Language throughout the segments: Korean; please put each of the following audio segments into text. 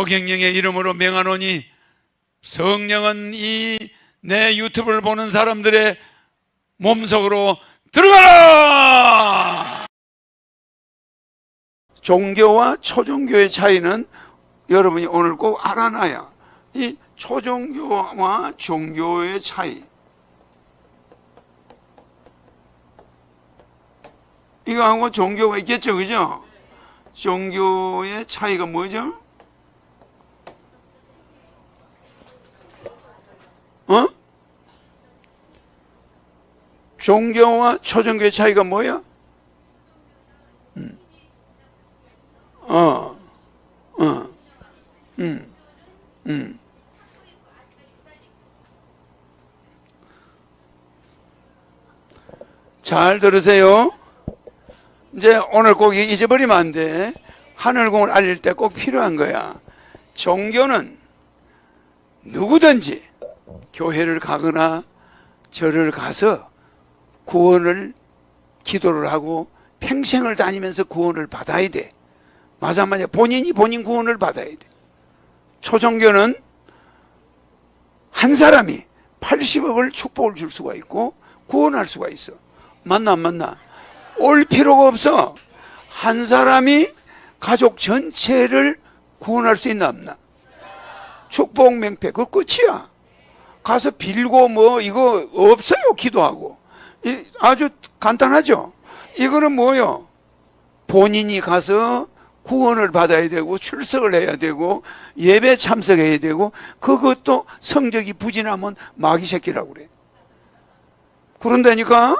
허경영의 이름으로 명하노니 성령은 이 내 유튜브를 보는 사람들의 몸속으로 들어가라! 종교와 초종교의 차이는 여러분이 오늘 꼭 알아놔야 이 초종교와 종교의 차이 이거하고 종교가 있겠죠 그죠? 종교의 차이가 뭐죠? 어? 종교와 초종교의 차이가 뭐야? 음. 어, 어, 음, 음. 잘 들으세요. 이제 오늘 꼭 잊어버리면 안 돼. 하늘공을 알릴 때 꼭 필요한 거야. 종교는 누구든지 교회를 가거나 절을 가서 구원을 기도를 하고 평생을 다니면서 구원을 받아야 돼. 맞아, 맞아. 본인이 본인 구원을 받아야 돼. 초종교는 한 사람이 80억을 축복을 줄 수가 있고 구원할 수가 있어. 맞나, 안 맞나? 올 필요가 없어. 한 사람이 가족 전체를 구원할 수 있나, 없나? 축복 명패, 그 끝이야. 가서 빌고 뭐, 이거 없어요, 기도하고. 이 아주 간단하죠? 이거는 뭐요? 본인이 가서 구원을 받아야 되고 출석을 해야 되고 예배 참석해야 되고 그것도 성적이 부진하면 마귀 새끼라고 그래. 그런다니까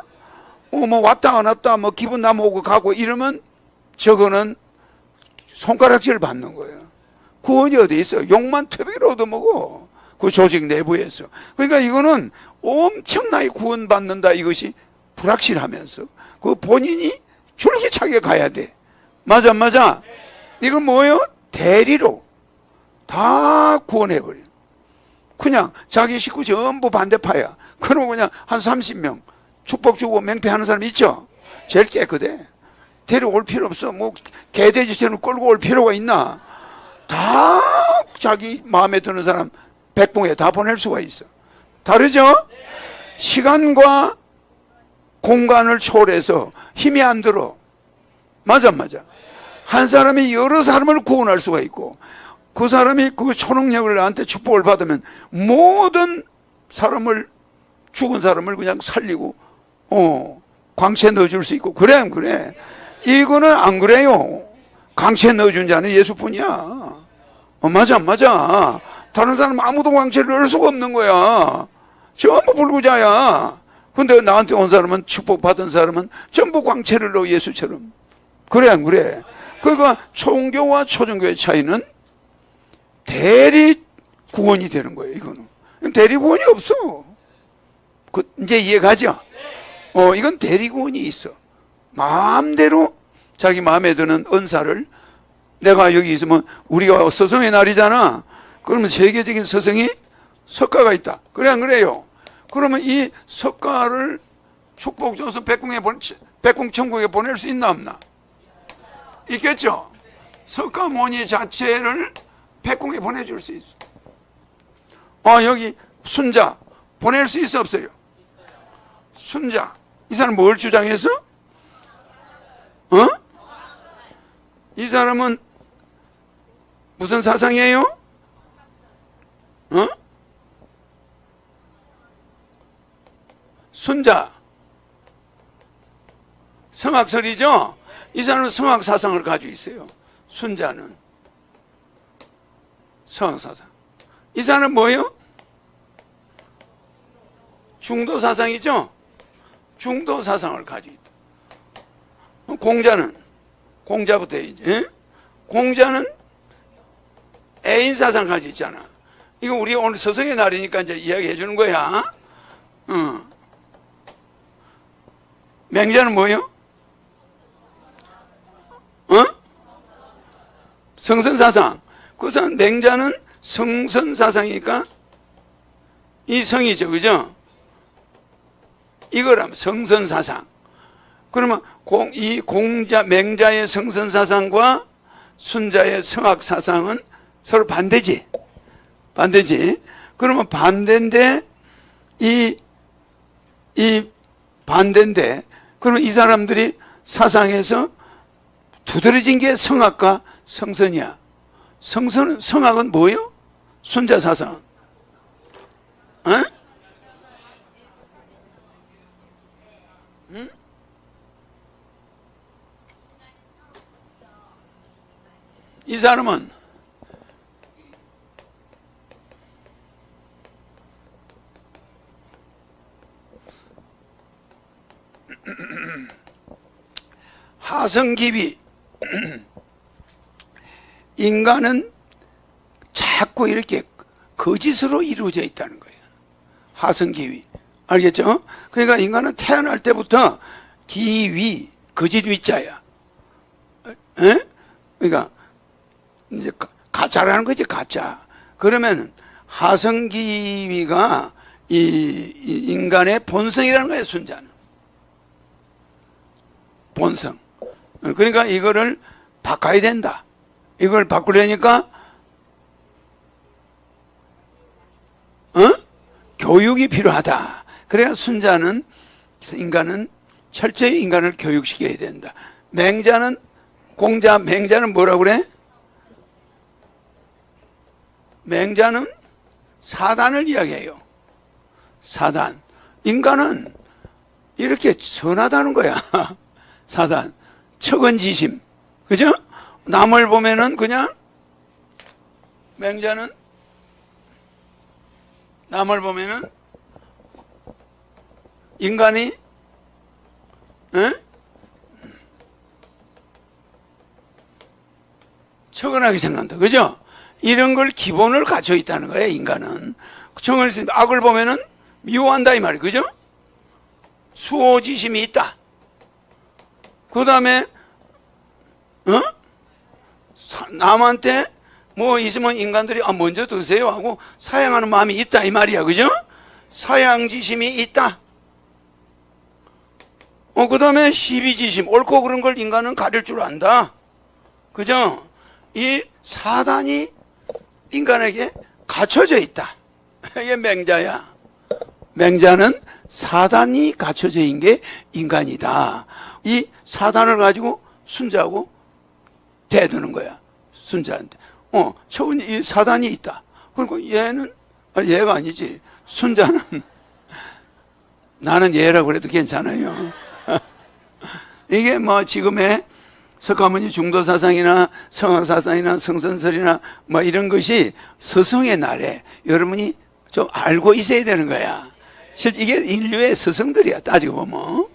어 뭐 왔다 안 왔다 뭐 기분 나오고 가고 이러면 저거는 손가락질 받는 거예요. 구원이 어디 있어? 욕만 tö배로 얻어먹어. 그 조직 내부에서. 그러니까 이거는 엄청나게 구원받는다 이것이 불확실하면서 그 본인이 줄기차게 가야 돼. 맞아, 맞아. 이건 뭐예요? 대리로 다 구원해버려. 그냥 자기 식구 전부 반대파야. 그러면 그냥 한 30명 축복 주고 맹패하는 사람 있죠? 제일 깨끗해. 데려올 필요 없어. 뭐, 개돼지처럼 끌고 올 필요가 있나? 다 자기 마음에 드는 사람 백봉에 다 보낼 수가 있어. 다르죠? 시간과 공간을 초월해서 힘이 안 들어. 맞아, 맞아. 한 사람이 여러 사람을 구원할 수가 있고, 그 사람이 그 초능력을 나한테 축복을 받으면 모든 사람을, 죽은 사람을 그냥 살리고, 어, 광채 넣어줄 수 있고, 그래, 안 그래? 이거는 안 그래요. 광채 넣어준 자는 예수뿐이야. 어, 맞아, 맞아. 다른 사람 아무도 광채를 넣을 수가 없는 거야. 전부 불구자야. 근데 나한테 온 사람은 축복받은 사람은 전부 광채를 넣어 예수처럼. 그래, 안 그래? 그러니까 총교와 초종교의 차이는 대리 구원이 되는 거예요, 이거는. 대리 구원이 없어. 그, 이제 이해 가죠? 어, 이건 대리 구원이 있어. 마음대로 자기 마음에 드는 은사를 내가 여기 있으면 우리가 서성의 날이잖아. 그러면 세계적인 서성이 석가가 있다. 그래, 안 그래요? 그러면 이 석가를 축복 줘서 백궁에 보 백궁 천국에 보낼 수 있나 없나? 있겠죠? 석가모니 자체를 백궁에 보내줄 수 있어. 아, 여기 순자 보낼 수 있어 없어요? 순자. 이 사람 뭘 주장해서? 어? 이 사람은 무슨 사상이에요? 어? 순자. 성악설이죠? 이 사람은 성악 사상을 가지고 있어요. 순자는. 성악 사상. 이 사람은 뭐예요? 중도 사상이죠? 중도 사상을 가지고 있다. 공자는? 공자부터. 예? 공자는 애인 사상 가지고 있잖아. 이거 우리 오늘 서성의 날이니까 이제 이야기 해 주는 거야. 어. 맹자는 뭐예요? 어? 성선사상. 그래서 맹자는 성선사상이니까 이 성이죠. 그죠? 이거라면 성선사상. 그러면 공, 이 공자, 맹자의 성선사상과 순자의 성악사상은 서로 반대지. 반대지. 그러면 반대인데 이, 이 반대인데 그러면 이 사람들이 사상에서 두드러진 게 성악과 성선이야. 성선, 성악은 뭐예요? 순자 사상. 어? 응? 이 사람은 하성기비 인간은 자꾸 이렇게 거짓으로 이루어져 있다는 거예요. 하성기위. 알겠죠? 그러니까 인간은 태어날 때부터 기위, 거짓 위자야. 에? 그러니까 이제 가- 가짜라는 거지, 가짜. 그러면 하성기위가 이, 이 인간의 본성이라는 거예요, 순자는. 본성. 어, 그러니까 이거를 바꿔야 된다. 이걸 바꾸려니까 어? 교육이 필요하다. 그래야 순자는 인간은 철저히 인간을 교육시켜야 된다. 맹자는 공자 맹자는 뭐라 그래? 맹자는 사단을 이야기해요. 사단. 인간은 이렇게 선하다는 거야. 사단. 척은지심. 그죠? 남을 보면은 그냥 맹자는 남을 보면은 인간이 에? 척은하게 생각한다. 그죠? 이런 걸 기본을 갖춰 있다는 거예요, 인간은. 정을 쓴 악을 보면은 미워한다 이 말이에요. 그죠? 수호지심이 있다. 그 다음에 어? 사- 남한테 뭐 있으면 인간들이 아 먼저 드세요 하고 사양하는 마음이 있다 이 말이야. 그죠? 사양지심이 있다. 어 그 다음에 시비지심. 옳고 그런 걸 인간은 가릴 줄 안다. 그죠? 이 사단이 인간에게 갖춰져 있다. 이게 맹자야. 맹자는 사단이 갖춰져 있는 게 인간이다 이 사단을 가지고 순자하고 대드는 거야. 순자한테. 어, 처운 이 사단이 있다. 그리고 얘는, 아, 얘가 아니지. 순자는, 나는 얘라고 그래도 괜찮아요. 이게 뭐 지금의 석가모니 중도 사상이나 성악 사상이나 성선설이나 뭐 이런 것이 서성의 날에 여러분이 좀 알고 있어야 되는 거야. 실제 이게 인류의 서성들이야. 따지고 보면.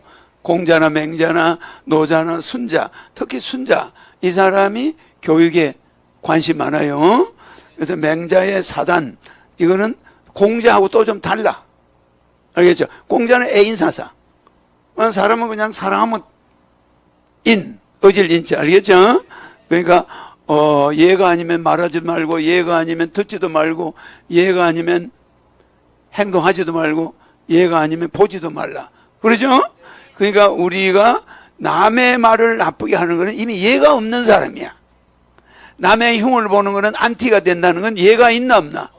공자나 맹자나 노자나 순자, 특히 순자. 이 사람이 교육에 관심 많아요. 그래서 맹자의 사단, 이거는 공자하고 또 좀 달라. 알겠죠? 공자는 애인 사상. 사람은 그냥 사랑하면 인, 어질 인자. 알겠죠? 그러니까, 어, 얘가 아니면 말하지 말고, 얘가 아니면 듣지도 말고, 얘가 아니면 행동하지도 말고, 얘가 아니면 보지도 말라. 그러죠? 그러니까 우리가 남의 말을 나쁘게 하는 것은 이미 예가 없는 사람이야. 남의 흉을 보는 것은 안티가 된다는 건 예가 있나 없나?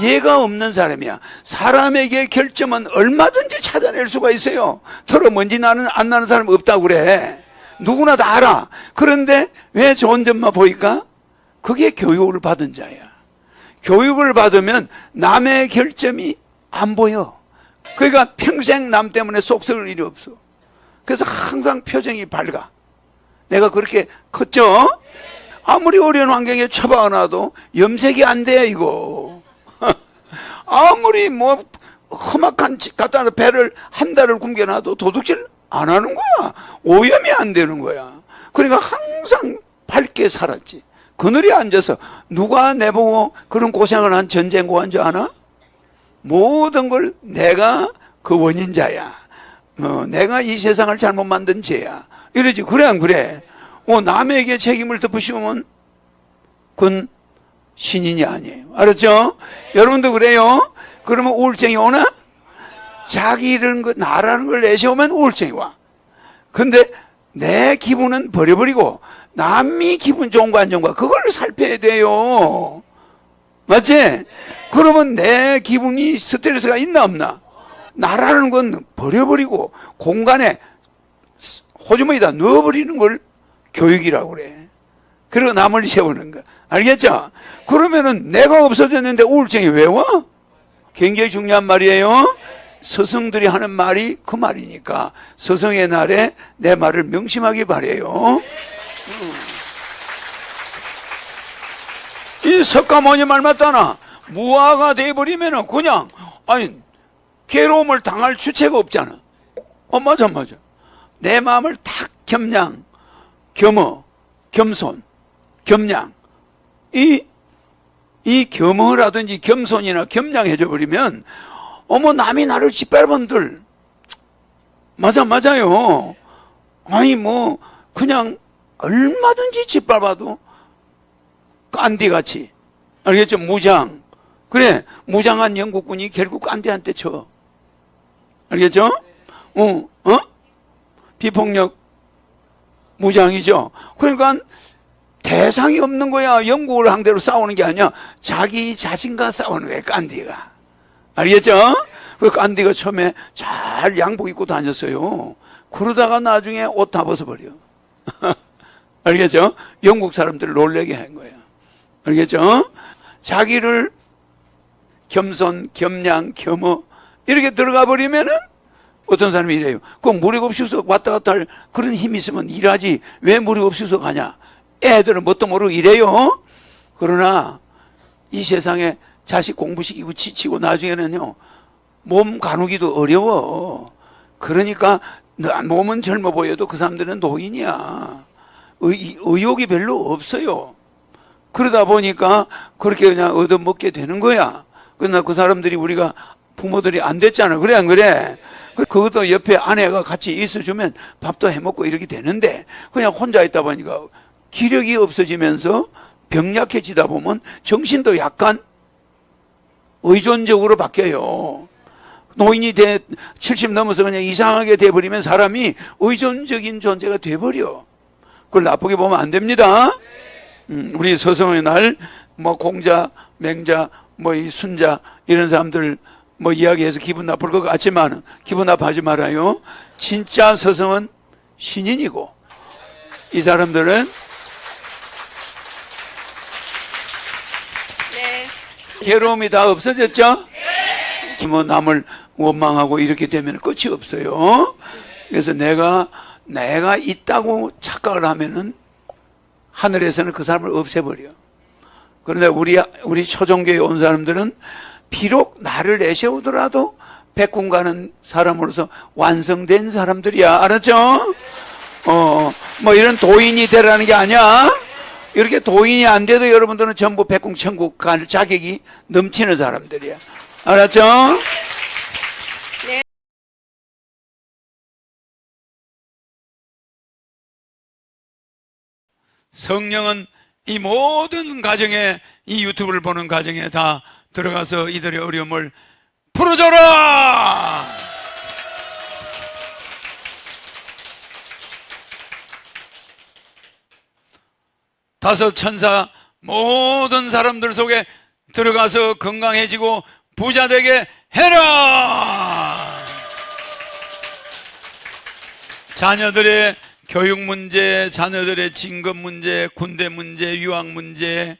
예가 없는 사람이야. 사람에게 결점은 얼마든지 찾아낼 수가 있어요. 털어 먼지 나는 안 나는 사람 없다고 그래. 누구나 다 알아. 그런데 왜 좋은 점만 보일까? 그게 교육을 받은 자야. 교육을 받으면 남의 결점이 안 보여. 그러니까 평생 남 때문에 속 썩을 일이 없어. 그래서 항상 표정이 밝아. 내가 그렇게 컸죠? 아무리 어려운 환경에 처박아놔도 염색이 안 돼, 이거. 아무리 뭐 험악한 집 갖다 놔 배를 한 달을 굶겨놔도 도둑질 안 하는 거야. 오염이 안 되는 거야. 그러니까 항상 밝게 살았지. 그늘에 앉아서 누가 내보고 그런 고생을 한 전쟁고한 줄 아나? 모든 걸 내가 그 원인자야. 어, 내가 이 세상을 잘못 만든 죄야. 이러지. 그래, 안 그래? 어, 남에게 책임을 덮으시면 그건 신인이 아니에요. 알았죠? 여러분도 그래요? 그러면 우울증이 오나? 자기 이런 거, 나라는 걸 내세우면 우울증이 와. 근데 내 기분은 버려버리고 남이 기분 좋은가 안 좋은가 그걸 살펴야 돼요. 맞지? 그러면 내 기분이 스트레스가 있나 없나? 나라는 건 버려버리고 공간에 호주머니에다 넣어버리는 걸 교육이라고 그래. 그리고 남을 세우는 거. 알겠죠? 그러면은 내가 없어졌는데 우울증이 왜 와? 굉장히 중요한 말이에요. 스승들이 하는 말이 그 말이니까 스승의 날에 내 말을 명심하기 바래요. 이 석가모니 말 맞다나 무화가 돼버리면은 그냥 아니 괴로움을 당할 주체가 없잖아. 어 맞아 맞아. 내 마음을 탁 겸양, 겸허, 겸손, 겸양 이 이 겸허라든지 겸손이나 겸양해져 버리면 어머 남이 나를 짓밟은들 맞아 맞아요. 아니 뭐 그냥 얼마든지 짓밟아도 깐디같이 알겠죠? 무장 그래 무장한 영국군이 결국 깐디한테 쳐 알겠죠? 어? 어? 비폭력 무장이죠. 그러니까 대상이 없는 거야. 영국을 상대로 싸우는 게 아니야. 자기 자신과 싸우는 거야, 깐디가. 알겠죠? 그 깐디가 처음에 잘 양복 입고 다녔어요. 그러다가 나중에 옷 다 벗어버려. 알겠죠? 영국 사람들을 놀래게 한 거야. 알겠죠? 자기를 겸손, 겸양, 겸허 이렇게 들어가 버리면은 어떤 사람이 이래요. 그 무력 없이서 왔다 갔다 할 그런 힘이 있으면 일하지 왜 무력 없이서 가냐? 애들은 뭣도 모르고 이래요. 그러나 이 세상에 자식 공부시키고 지치고 나중에는요 몸 가누기도 어려워. 그러니까 너- 몸은 젊어 보여도 그 사람들은 노인이야. 의, 의욕이 별로 없어요. 그러다 보니까 그렇게 그냥 얻어먹게 되는 거야. 그러나 그 사람들이 우리가 부모들이 안 됐잖아. 그래, 안 그래? 그- 그것도 옆에 아내가 같이 있어주면 밥도 해먹고 이렇게 되는데 그냥 혼자 있다 보니까 기력이 없어지면서 병약해지다 보면 정신도 약간 의존적으로 바뀌어요. 노인이 돼, 70 넘어서 그냥 이상하게 돼버리면 사람이 의존적인 존재가 돼버려. 그걸 나쁘게 보면 안 됩니다. 음, 우리 서성의 날, 뭐, 공자, 맹자, 뭐, 이 순자, 이런 사람들, 뭐, 이야기해서 기분 나쁠 것 같지만, 기분 나빠하지 말아요. 진짜 서성은 신인이고, 이 사람들은 네. 괴로움이 다 없어졌죠? 뭐, 남을 원망하고 이렇게 되면 끝이 없어요. 그래서 내가, 내가 있다고 착각을 하면은, 하늘에서는 그 사람을 없애버려. 그런데 우리, 우리 초종교에 온 사람들은 비록 나를 내세우더라도 백군 가는 사람으로서 완성된 사람들이야. 알았죠? 어, 뭐 이런 도인이 되라는 게 아니야. 이렇게 도인이 안 돼도 여러분들은 전부 백궁 천국 갈 자격이 넘치는 사람들이야. 알았죠? 네. 성령은 이 모든 가정에 이 유튜브를 보는 가정에 다 들어가서 이들의 어려움을 풀어줘라! 다섯 천사 모든 사람들 속에 들어가서 건강해지고 부자 되게 해라! 자녀들의 교육 문제, 자녀들의 진급 문제, 군대 문제, 유학 문제,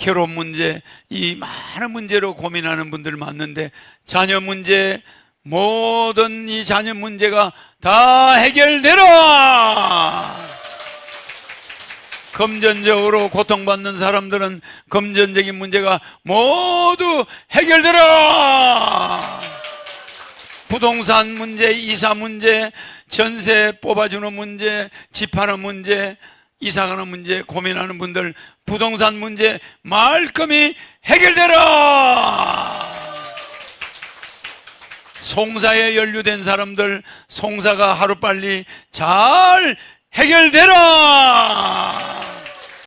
결혼 문제, 이 많은 문제로 고민하는 분들 많는데, 자녀 문제, 모든 이 자녀 문제가 다 해결되라! 금전적으로 고통받는 사람들은 금전적인 문제가 모두 해결되라! 부동산 문제, 이사 문제, 전세 뽑아주는 문제, 집하는 문제, 이사가는 문제 고민하는 분들 부동산 문제 말끔히 해결되라! 송사에 연루된 사람들 송사가 하루빨리 잘 해결되라!